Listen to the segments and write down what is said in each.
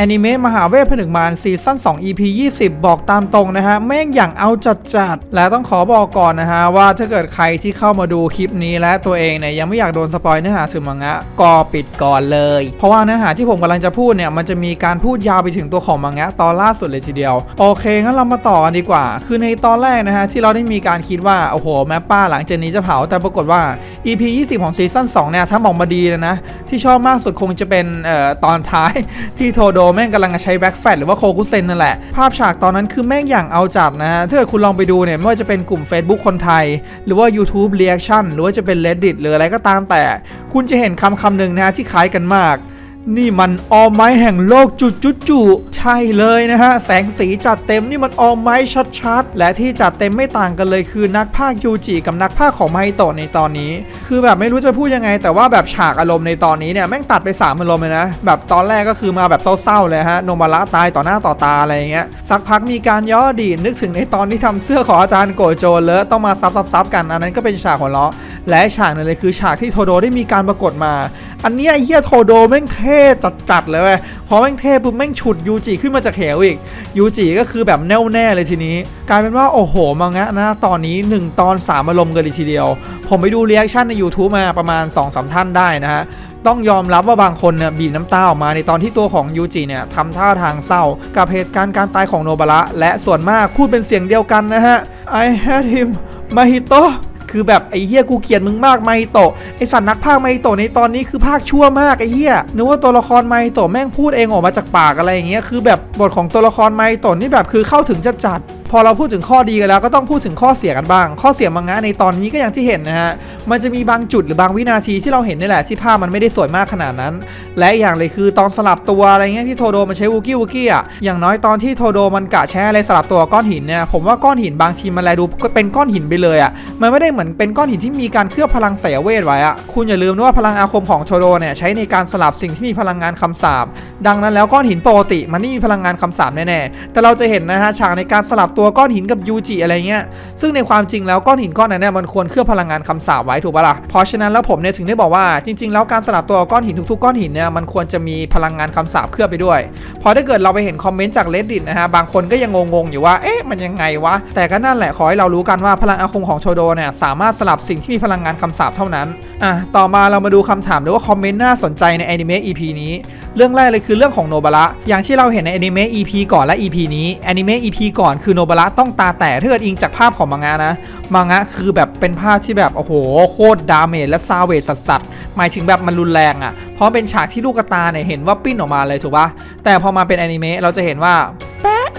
แอนิเมะมหาเวทผนึกมารซีซั่น2 EP 20 บอกตามตรงนะฮะแม่งอย่างเอาจัดจัดและต้องขอบอกก่อนนะฮะว่าถ้าเกิดใครที่เข้ามาดูคลิปนี้และตัวเองเนี่ยยังไม่อยากโดนสปอยเนื้อหาสืมังงะก็ปิดก่อนเลย เพราะว่าเนื้อหาที่ผมกำลังจะพูดเนี่ยมันจะมีการพูดยาวไปถึงตัวของมังงะตอนล่าสุดเลยทีเดียว โอเคงั้นเรามาต่อกันดีกว่า คือในตอนแรกนะฮะที่เราได้มีการคิดว่าโอ้โหแม่ป้าหลังจากนี้จะเผาแต่ปรากฏว่า EP 20 ของซีซั่น2เนี่ยถ้ามองมาดีเลยนะที่ชอบมากสุดคงจะเป็นเอ่อตอนท้ายที่โทโดแม่งกำลังจะใช้แบ็กแฟตหรือว่าโคกุเซนนั่นแหละ ภาพฉากตอนนั้นคือแม่งอย่างเอาจัดนะถ้าเกิดคุณลองไปดูเนี่ยไม่ว่าจะเป็นกลุ่ม Facebook คนไทย หรือว่า YouTube Reaction หรือว่าจะเป็น Reddit หรืออะไรก็ตามแต่ คุณจะเห็นคำคำหนึ่งนะฮะที่คล้ายกันมาก นี่มันออมไม้แห่งโลกจุดจุดจุใช่เลยนะฮะ แสงสีจัดเต็มนี่มันออมไม้ชัดๆ และที่จัดเต็มไม่ต่างกันเลยคือนักภาคยูจิกับนักภาคของไมโตะในตอนนี้ คือแบบไม่รู้จะพูดยังไง แต่ว่าแบบฉากอารมณ์ในตอนนี้เนี่ยแม่งตัดไป3อารมณ์เลยนะ แบบตอนแรกก็คือมาแบบเศร้าๆเลยฮะโนมาระตายต่อหน้าต่อตาอะไรอย่างเงี้ยสักพักมีการย่อดีนึกถึงในตอนที่ทำเสื้อของอาจารย์โกโจเลอะต้องมาซับๆๆกันอันนั้นก็เป็นฉากหัวเราะและฉากหนึงเลยคือฉากที่โทโดได้มีการปรากฏมา อันเนี้ยไอ้เฮียโทโดแม่งเท่จัดๆเลยเว้ยพอแม่งเท่ปุ๊บแม่งฉุดยูจิขึ้นมาจากเหวอีกยูจิก็คือแบบแน่วแน่เลยทีนี้ กลายเป็นว่าโอ้โหมังงะนะตอนนี้ 1 ตอน 3 อารมณ์กันเลยทีเดียว ผมไปดูเรีแอคชั่นใน YouTube มาประมาณ 2-3 ท่านได้นะฮะต้องยอมรับว่าบางคนเนี่ยบีบน้ำตาออกมาในตอนที่ตัวของยูจิเนี่ยทำท่าทางเศร้า กับเหตุการณ์การตายของโนบาระและส่วนมากพูดเป็นเสียงเดียวกันนะฮะ I had him มาฮิโต คือแบบไอ้เหี้ยกูเกลียดมึงมากไมโตะไอสัตว์นักภาคไมโตะในตอนนี้คือภาคชั่วมากไอ้เหี้ยนึกว่าตัวละครไมโตะแม่งพูดเองออกมาจากปากอะไรอย่างเงี้ยคือแบบบทของตัวละครไมโตะนี่แบบคือเข้าถึงจัดจัด พอเราพูดถึงข้อดีกันแล้วก็ต้องพูดถึงข้อเสียกันบ้าง ข้อเสียมังงะในตอนนี้ก็อย่างที่เห็นนะฮะ มันจะมีบางจุดหรือบางวินาทีที่เราเห็นนี่แหละที่ภาพมันไม่ได้สวยมากขนาดนั้น และอย่างเลยคือตอนสลับตัวอะไรเงี้ยที่โทโดมันใช้วูกี้วูกี้อะ อย่างน้อยตอนที่โทโดมันกะแช่อะไรสลับตัวก้อนหินเนี่ย ผมว่าก้อนหินบางทีมันแลดูเป็นก้อนหินไปเลยอะ มันไม่ได้เหมือนเป็นก้อนหินที่มีการเคลือบพลังเสยเวทไว้อะ คุณอย่าลืมนะว่าพลังอาคมของโทโดเนี่ยใช้ในการสลับสิ่งที่มีพลังงานคำสาปดังนั้นแล้วก้อนหินปกติมันไม่มีพลังงานคำสาปแน่ๆ แต่เราจะเห็นนะฮะฉากในการสลับตัวก้อนหินกับยูจิอะไรเงี้ยซึ่งในความจริงแล้วก้อนหินก้อนนั้นเนี่ยมันควรเคลือบพลังงานคำสาปไว้ถูกปะล่ะเพราะฉะนั้นแล้วผมเนี่ยถึงได้บอกว่าจริง ๆ แล้วการสลับตัวก้อนหินทุกๆก้อนหินเนี่ยมันควรจะมีพลังงานคำสาปเคลือบไปด้วยเพราะถ้าเกิดเราไปเห็นคอมเมนต์จาก reddit นะฮะบางคนก็ยังงงๆอยู่ว่าเอ๊ะมันยังไงวะแต่ก็นั่นแหละขอให้เรารู้กันว่าพลังอาคมของโชโดเนี่ยสามารถสลับสิ่งที่มีพลังงานคำสาปเท่านั้นอะต่อมาเรามาดูคำถามหรือว่าคอมเมนต์น่าสนใจในแอนิเมะ EP นี้ เรื่องแรกเลยคือเรื่องของโนบาระอย่างที่เราเห็นในแอนิเมะ EP ก่อนและ EP นี้แอนิเมะ EP ก่อนคือโนบาระต้องตาแตกถ้าเกิดอิงจากภาพของมังงะนะ มังงะคือแบบเป็นภาพที่แบบโอ้โหโคตรดาเมจและซาเวจสัสๆหมายถึงแบบมันรุนแรงอะ่ะ เพราะเป็นฉากที่ลูกกระตาเนี่ยเห็นว่าปิ้นออกมาเลยถูกปะแต่พอมาเป็นแอนิเมะเราจะเห็นว่า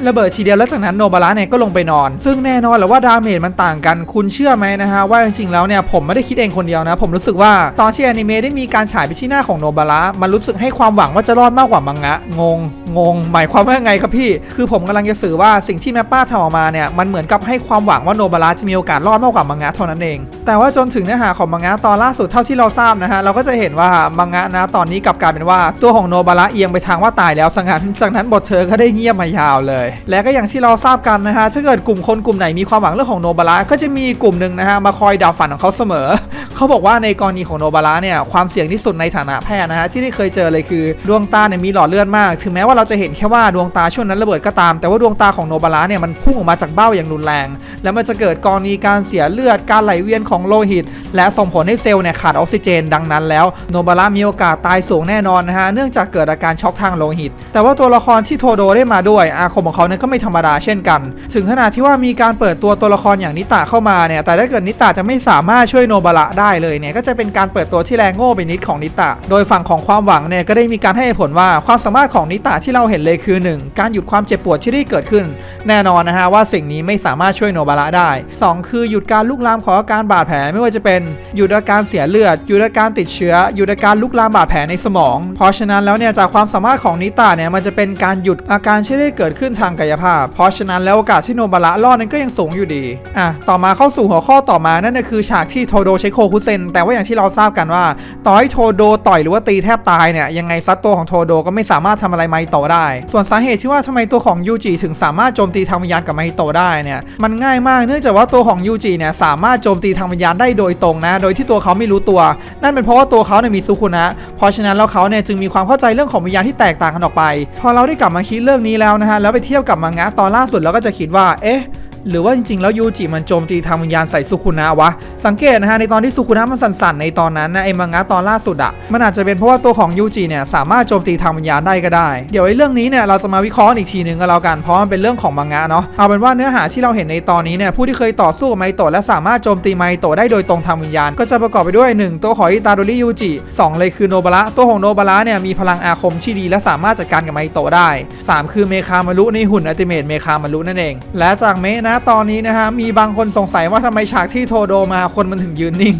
ระเบิดทีเดียวแล้วจากนั้นโนบาระเนี่ยก็ลงไปนอน ซึ่งแน่นอนแหละว่าดาเมจมันต่างกัน คุณเชื่อไหมนะฮะว่าจริงๆแล้วเนี่ยผมไม่ได้คิดเองคนเดียวนะ ผมรู้สึกว่าตอนที่แอนิเมะได้มีการฉายไปที่หน้าของโนบาระมันรู้สึกให้ความหวังว่าจะรอดมากกว่ามังงะงงงง หมายความว่าไงครับพี่ คือผมกำลังจะสื่อว่าสิ่งที่แมปป้าทำออกมาเนี่ยมันเหมือนกับให้ความหวังว่าโนบาระจะมีโอกาสรอดมากกว่ามังงะเท่านั้นเอง แต่ว่าจนถึงเนื้อหาของมังงะตอนล่าสุดเท่าที่เราทราบนะฮะเราก็จะเห็นว่ามังงะนะตอนนี้กลับกลายเป็นว่าตัวของโนบาระเอียงไปทางว่าตายแล้วสังนั้นจากนั้นบทเธอก็ได้เงียบมายาวเลยและก็อย่างที่เราทราบกันนะฮะถ้าเกิดกลุ่มคนกลุ่มไหนมีความหวังเรื่องของโนบาระก็จะมีกลุ่มหนึ่งนะฮะมาคอยดับฝันของเขาเสมอ เขาบอกว่าในกรณีของโนบาระเนี่ยความเสี่ยงที่สุดในฐานะแพทย์นะฮะที่ได้เคยเจอเลยคือดวงตาเนี่ยมีหลอดเลือดมาก ถึงแม้ว่าเราจะเห็นแค่ว่าดวงตาช่วงนั้นระเบิดก็ตาม แต่ว่าดวงตาของโนบาระเนี่ยมันพุ่งออกมาจากเบ้าอย่างรุนแรง แล้วมันจะเกิดกรณีการเสียเลือดการไหลเวียนของโลหิต และส่งผลให้เซลล์เนี่ยขาดออกซิเจน ดังนั้นแล้วโนบาระมีโอกาสตายสูงแน่นอนนะฮะเนื่องจากเกิดอาการช็อกทางโลหิต แต่ว่าตัวละครที่โทโดได้มาด้วยอาคมของเขาเนี่ยก็ไม่ธรรมดาเช่นกัน ถึงขนาดที่ว่ามีการเปิดตัวตัวละครอย่างนิตะเข้ามาเนี่ย แต่ถ้าเกิดนิตะจะไม่สามารถช่วยโนบาระได้เลยเนี่ย ก็จะเป็นการเปิดตัวที่แรงโง่ไปนิดของนิตะ โดยฝั่งของความหวังเนี่ยก็ได้มีการให้ผลว่าความสามารถของนิตะที่เราเห็นเลยคือ 1 การหยุดความเจ็บปวดที่ได้เกิดขึ้น แน่นอนนะฮะว่าสิ่งนี้ไม่สามารถช่วยโนบาระได้ 2 คือหยุดการลุกลามของอาการบาดแผลไม่ว่าจะเป็นหยุดอาการเสียเลือดหยุดอาการติดเชื้อหยุดอาการลุกลามบาดแผลในสมอง เพราะฉะนั้นแล้วเนี่ยจากความสามารถของนิตะเนี่ยมันจะเป็นการหยุดอาการที่ได้เกิดขึ้นทางางกายภาพ เพราะฉะนั้นแล้วโอกาสที่โนบาระรอดนั้นก็ยังสูงอยู่ดีอะต่อมาเข้าสู่หัวข้อต่อมานั่นก็คือฉากที่โทโดใช้โคคุเซน แต่ว่าอย่างที่เราทราบกันว่า ต่อให้โทโดต่อยหรือว่าตีแทบตายเนี่ยยังไงซัดตัวของโทโดก็ไม่สามารถทำอะไรไมโตได้ ส่วนสาเหตุที่ว่าทำไมตัวของยูจิถึงสามารถโจมตีทางวิญญาณกับไมโตได้เนี่ยมันง่ายมากเนื่องจากว่าตัวของยูจิเนี่ยสามารถโจมตีทางวิญญาณได้โดยตรงนะ โดยที่ตัวเขาไม่รู้ตัว นั่นเป็นเพราะว่าตัวเขาเนี่ยมีซุคุนะเพราะฉะนั้นแล้วเขาเนี่ยจึงมีความเข้าใจเรื่องของวิญญาณที่แตกต่างกันออกไป พอเราได้กลับมาคิดเรื่องนี้แล้วนะฮะแล้วไปเทียบกับมังงะตอนล่าสุดเราก็จะคิดว่า เอ๊ะ หรือว่าจริงๆ แล้วยูจิมันโจมตีทางวิญญาณใส่สุคุนะวะ สังเกตนะฮะในตอนที่สุคุนะมันสั่นๆในตอนนั้นนะไอ้มังงะตอนล่าสุดอะมันอาจจะเป็นเพราะว่าตัวของยูจิเนี่ยสามารถโจมตีทางวิญญาณได้ก็ได้ เดี๋ยวไอ้เรื่องนี้เนี่ยเราจะมาวิเคราะห์อีกทีหนึงก็แล้วกันเพราะมันเป็นเรื่องของมังงะเนาะเอาเป็นว่าเนื้อหาที่เราเห็นในตอนนี้เนี่ยผู้ที่เคยต่อสู้กับไมโตะและสามารถโจมตีไมโตะได้โดยตรงทางวิญญาณ ก็จะประกอบไปด้วย 1 ตัวของอิตาโดริยูจิ2เลยคือโนบาระตัวของโนบาระเนี่ยมีพลังอาคมที่ดี และสามารถจัดการกับไมโตะได้ 3 คือเมคามารุในหุ่นอัติเมทเมคามารุนั่นเอง และจากเมะนะตอนนี้นะฮะมีบางคนสงสัยว่าทำไมฉากที่โทโดมาคนมันถึงยืนนิ่ง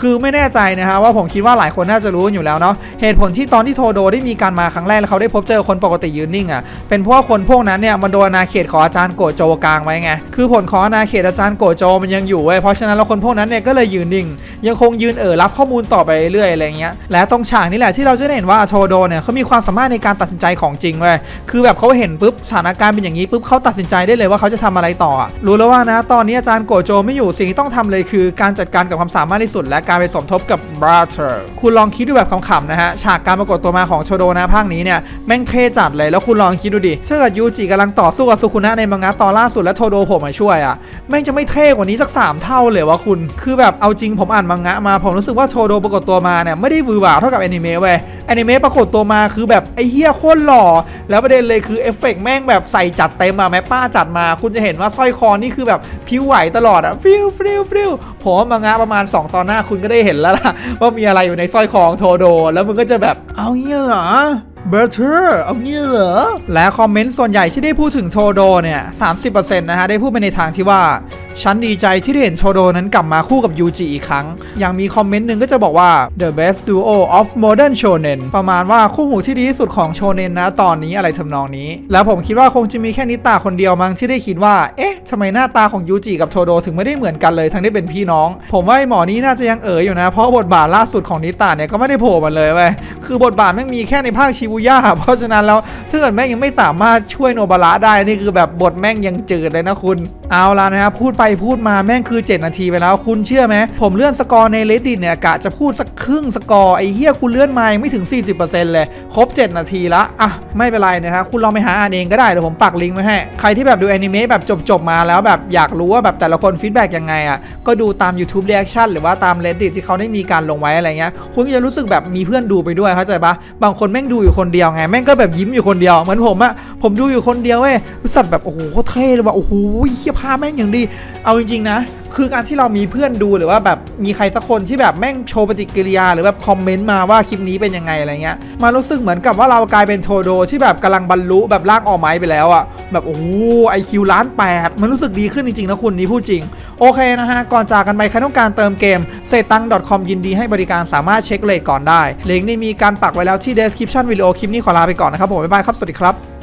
คือไม่แน่ใจนะฮะว่าผมคิดว่าหลายคนน่าจะรู้อยู่แล้วเนาะเหตุผลที่ตอนที่โทโดได้มีการมาครั้งแรกแล้วเขาได้พบเจอคนปกติยืนนิ่งอะ่ะเป็นเพราะคนพวกนั้นเนี่ยมันโดนอาณาเขตของอาจารย์โกโจกลางไว้ไงคือผลของอาณาเขตอาจารย์โกโจมันยังอยู่เว้ยเพราะฉะนั้นแล้วคนพวกนั้นเนี่ยก็เลยยืนนิ่ง ยังคงยืนเอ่อรับข้อมูลต่อไปเรื่อยอะไรเงี้ยและตรงฉากนี้แหละที่เราจะได้เห็นว่าโทโดเนี่ยเขามีความสามารถในการตัดสินใจของจริงเว้ยคือแบบเขาเห็นปุ๊บสถานการณ์เป็นอย่างนี้ปุ๊บเขาตัดสินใจได้เลยว่าเขาจะทำอะไรต่อรู้แล้วว่านะ ตอนนี้อาจารย์โกโจไม่อยู่สิ่งที่ต้องทำเลยคือ การจัดการกับความสามารถที่สุด และการไปสมทบกับ brother คุณลองคิดดูแบบขำๆนะฮะฉากการปรากฏตัวมาของโชโดนะภาคนี้เนี่ยแม่งเท่จัดเลยแล้วคุณลองคิดดูดิถ้าเกิดยูจิกำลังต่อสู้กับสุคุนะในมังงะตอนล่าสุดและโทโดผมมาช่วยอะแม่งจะไม่เท่กว่านี้สัก3เท่าเลยวะคุณ คือแบบเอาจริงผมอ่านมังงะมาผมรู้สึกว่าโชโดปรากฏตัวมาเนี่ยไม่ได้วือหวาเท่ากับแอนิเมะเว้ยแอนิเมะปรากฏตัวมาคือแบบไอ้เหี้ยโคตรหล่อแล้วประเด็นเลยคือเอฟเฟกต์แม่งแบบใส่จัดเต็มอะแม่ป้าจัดมา คุณจะเห็นว่าสร้อยคอนี่คือแบบพิ้วไหวตลอดอะฟิวฟิวฟิวผมว่ามังะประมาณ 2 ตอนหน้าคุณก็ได้เห็นแล้วล่ะ ว่ามีอะไรอยู่ในสร้อยคอของโทโด แล้วมึงก็จะแบบเอาเงี้ยเหรอเบอร์เทอร์เอาเงี้ยเหรอ และคอมเมนต์ส่วนใหญ่ที่ได้พูดถึงโทโดเนี่ย 30%นะฮะ ได้พูดไปในทางที่ว่า ฉันดีใจที่ได้เห็นโทโดนั้นกลับมาคู่กับยูจิอีกครั้งย่างมีคอมเมนต์หนึ่งก็จะบอกว่า the best duo of modern shonen ประมาณว่าคู่หูที่ดีที่สุดของโชเนนนะตอนนี้อะไรทำนองนี้ แล้วผมคิดว่าคงจะมีแค่นิตาคนเดียวมั้งที่ได้คิดว่า เอ๊ะทำไมหน้าตาของยูจิกับโทโดถึงไม่ได้เหมือนกันเลยทั้งที่เป็นพี่น้อง ผมว่าไอหมอนี้น่าจะยังเอ๋ยอยู่นะ เพราะบทบาทล่าสุดของนิตาเนี่ยก็ไม่ได้โผล่มาเลยเว้ยคือบทบาทแม่งมีแค่ในภาคชิบุย่าเพราะฉะนั้นแล้วถ้าเกิดแม่งยังไม่สามารถช่วยโนบาระได้นี่คือแบบบทแม่งยังจืดเลยนะคุณ เอาละนะครับพูดไปพูดมาแม่งคือ 7 นาทีไปแล้วคุณเชื่อไหมผมเลื่อนสกอร์ใน reddit เนี่ยกะจะพูดสักครึ่งสกอร์ไอ้เหี้ยกูเลื่อนมายังไม่ถึง 40%เลยครบ 7 นาทีละอะไม่เป็นไรนะครับคุณลองไปหาอ่านเองก็ได้เดี๋ยวผมปักลิงก์ไว้ให้ใครที่แบบดูแอนิเมะแบบจบๆมาแล้วแบบอยากรู้ว่าแบบแต่ละคนฟีดแบ็กยังไงอะก็ดูตาม YouTube reaction หรือว่าตาม reddit ที่เขาได้มีการลงไว้อะไรเงี้ยคุณก็จะรู้สึกแบบมีเพื่อนดูไปด้วยเข้าใจปะบางคนแม่งดูอยู่คนเดียวไงแม่งก็แบบยิ้มอยู่คนเดียวเหมือนผมอะผมดูอยู่คนเดียวเว้ยรู้สึกแบบโอ้โหเท่เลยว่ะโอ้โหเฮียาพแม่งอย่างดี เอาจริงๆนะ คือการที่เรามีเพื่อนดูหรือว่าแบบมีใครสักคนที่แบบแม่งโชว์ปฏิกิริยา หรือแบบคอมเมนต์มาว่าคลิปนี้เป็นยังไงอะไรเงี้ยมารู้สึกเหมือนกับว่าเรากลายเป็นโทโดที่แบบกำลังบรรลุแบบลากออกไม้ไปแล้วอะแบบโอ้ไอคิวล้านแปดมันรู้สึกดีขึ้นจริงๆนะคุณนี่พูดจริง โอเคนะฮะ ก่อนจากกันไปใครต้องการเติมเกมเซตัง .com ยินดีให้บริการสามารถเช็คเลทก่อนได้ลิงก์นี่มีการปักไว้แล้วที่ description วิดีโอคลิปนี้ขอลาไปก่อนนะครับผมบ๊ายบายครับสวัสดีครับ